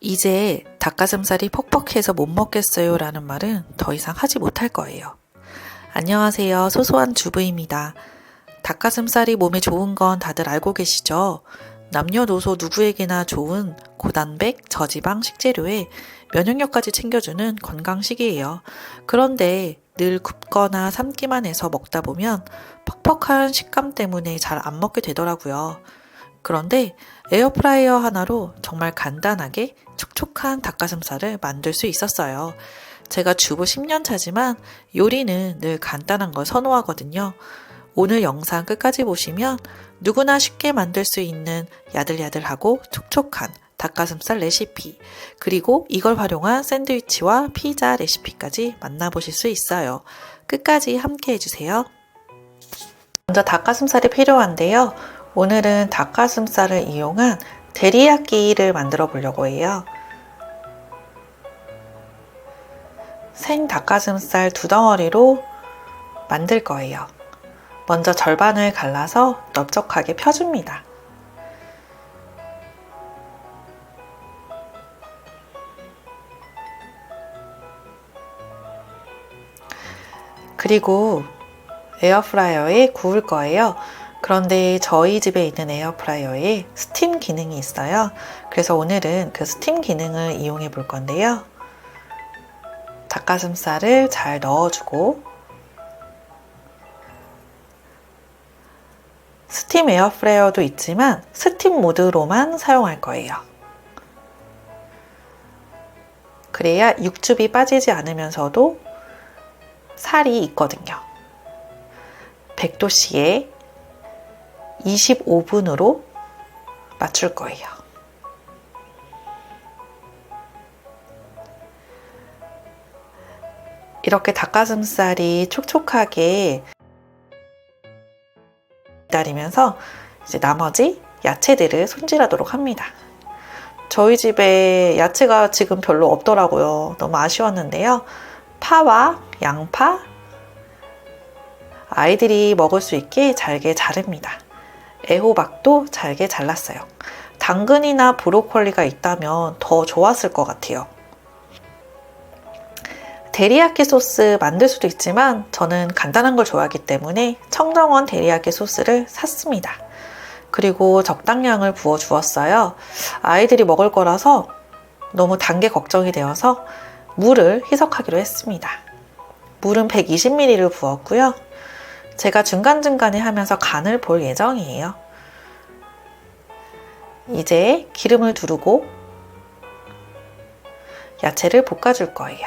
이제 닭가슴살이 퍽퍽해서 못 먹겠어요 라는 말은 더 이상 하지 못할 거예요. 안녕하세요. 소소한 주부입니다. 닭가슴살이 몸에 좋은 건 다들 알고 계시죠? 남녀노소 누구에게나 좋은 고단백, 저지방 식재료에 면역력까지 챙겨주는 건강식이에요. 그런데 늘 굽거나 삶기만 해서 먹다 보면 퍽퍽한 식감 때문에 잘 안 먹게 되더라고요. 그런데 에어프라이어 하나로 정말 간단하게 촉촉한 닭가슴살을 만들 수 있었어요. 제가 주부 10년 차지만 요리는 늘 간단한 걸 선호하거든요. 오늘 영상 끝까지 보시면 누구나 쉽게 만들 수 있는 야들야들하고 촉촉한 닭가슴살 레시피, 그리고 이걸 활용한 샌드위치와 피자 레시피까지 만나보실 수 있어요. 끝까지 함께 해주세요. 먼저 닭가슴살이 필요한데요. 오늘은 닭가슴살을 이용한 데리야끼를 만들어 보려고 해요. 생 닭가슴살 두 덩어리로 만들 거예요. 먼저 절반을 갈라서 넓적하게 펴줍니다. 그리고 에어프라이어에 구울 거예요. 그런데 저희 집에 있는 에어프라이어에 스팀 기능이 있어요. 그래서 오늘은 그 스팀 기능을 이용해 볼 건데요. 닭가슴살을 잘 넣어주고 스팀 에어프라이어도 있지만 스팀 모드로만 사용할 거예요. 그래야 육즙이 빠지지 않으면서도 살이 있거든요. 100도씨에 25분으로 맞출 거예요. 이렇게 닭가슴살이 촉촉하게 기다리면서 이제 나머지 야채들을 손질하도록 합니다. 저희 집에 야채가 지금 별로 없더라고요. 너무 아쉬웠는데요. 파와 양파, 아이들이 먹을 수 있게 잘게 자릅니다. 애호박도 잘게 잘랐어요. 당근이나 브로콜리가 있다면 더 좋았을 것 같아요. 데리야끼 소스 만들 수도 있지만 저는 간단한 걸 좋아하기 때문에 청정원 데리야끼 소스를 샀습니다. 그리고 적당량을 부어 주었어요. 아이들이 먹을 거라서 너무 단 게 걱정이 되어서 물을 희석하기로 했습니다. 물은 120ml를 부었고요. 제가 중간중간에 하면서 간을 볼 예정이에요. 이제 기름을 두르고 야채를 볶아줄 거예요.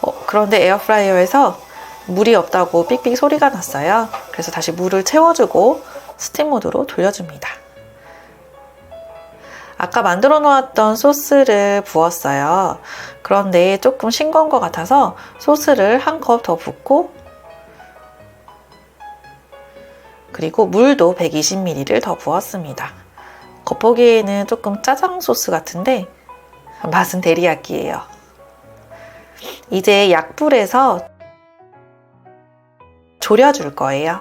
어, 그런데 에어프라이어에서 물이 없다고 삑삑 소리가 났어요. 그래서 다시 물을 채워주고 스팀 모드로 돌려줍니다. 아까 만들어 놓았던 소스를 부었어요. 그런데 조금 싱거운 것 같아서 소스를 한 컵 더 붓고 그리고 물도 120ml를 더 부었습니다. 겉보기에는 조금 짜장 소스 같은데 맛은 데리야끼예요. 이제 약불에서 졸여줄 거예요.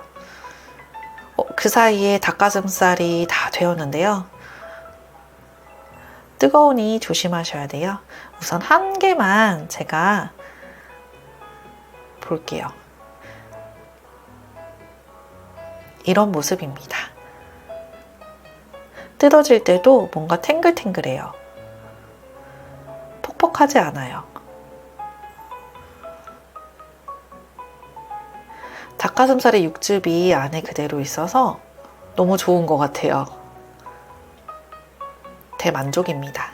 어, 그 사이에 닭가슴살이 다 되었는데요. 뜨거우니 조심하셔야 돼요. 우선 한 개만 제가 볼게요. 이런 모습입니다. 뜯어질 때도 뭔가 탱글탱글해요. 퍽퍽하지 않아요. 닭가슴살의 육즙이 안에 그대로 있어서 너무 좋은 것 같아요. 대만족입니다.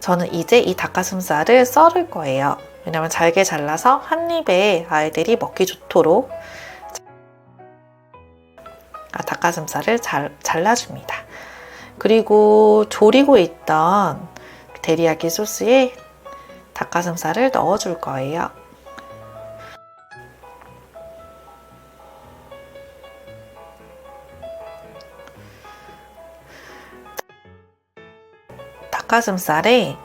저는 이제 이 닭가슴살을 썰을 거예요. 왜냐면 잘게 잘라서 한 입에 아이들이 먹기 좋도록 아, 닭가슴살을 잘, 잘라줍니다. 그리고 졸이고 있던 데리야끼 소스에 닭가슴살을 넣어줄 거예요. 닭가슴살에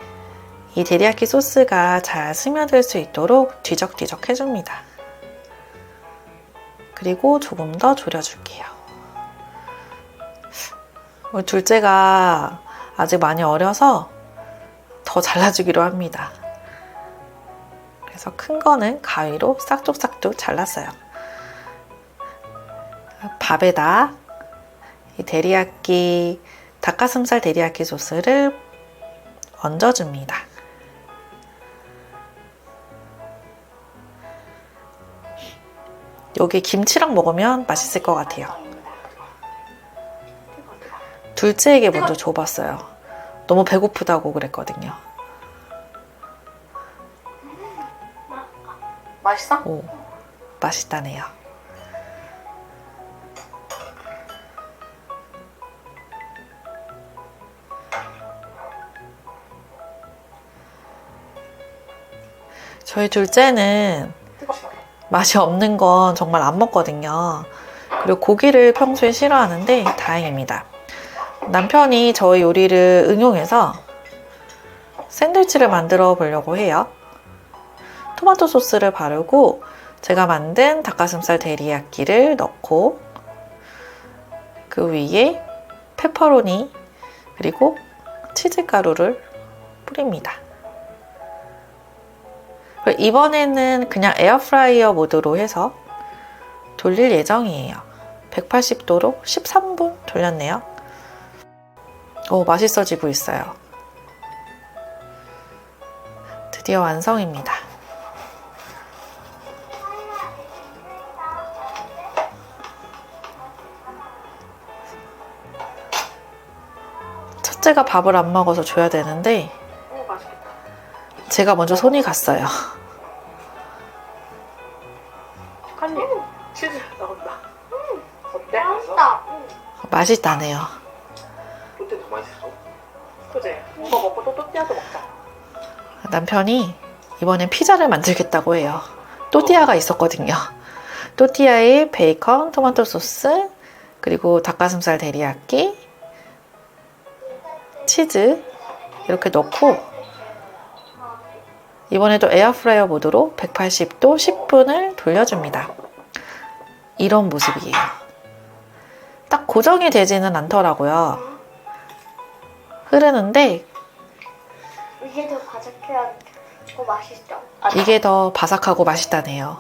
이 데리야끼 소스가 잘 스며들 수 있도록 뒤적뒤적 해줍니다. 그리고 조금 더 졸여줄게요. 우리 둘째가 아직 많이 어려서 더 잘라주기로 합니다. 그래서 큰 거는 가위로 싹둑싹둑 잘랐어요. 밥에다 이 데리야끼 닭가슴살 데리야끼 소스를 얹어줍니다. 여기 김치랑 먹으면 맛있을 것 같아요. 둘째에게 먼저 줘봤어요. 너무 배고프다고 그랬거든요. 맛있어? 오, 맛있다네요. 저희 둘째는. 맛이 없는 건 정말 안 먹거든요. 그리고 고기를 평소에 싫어하는데 다행입니다. 남편이 저희 요리를 응용해서 샌드위치를 만들어 보려고 해요. 토마토 소스를 바르고 제가 만든 닭가슴살 데리야끼를 넣고 그 위에 페퍼로니 그리고 치즈 가루를 뿌립니다. 이번에는 그냥 에어프라이어 모드로 해서 돌릴 예정이에요. 180도로 13분 돌렸네요. 오, 맛있어지고 있어요. 드디어 완성입니다. 첫째가 밥을 안 먹어서 줘야 되는데. 제가 먼저 손이 갔어요. 한 입 치즈 나온다. 어때? 맛있다. 맛있다네요. 더 맛있어. 그지? 이거 먹고 또 또띠아도 먹자. 남편이 이번엔 피자를 만들겠다고 해요. 또띠아가 있었거든요. 또띠아에 베이컨, 토마토 소스, 그리고 닭가슴살 데리야끼, 치즈 이렇게 넣고 이번에도 에어프라이어 모드로 180도 10분을 돌려줍니다. 이런 모습이에요. 딱 고정이 되지는 않더라고요. 흐르는데 이게 더 바삭해야 더 맛있어. 아, 이게 더 바삭하고 맛있다네요.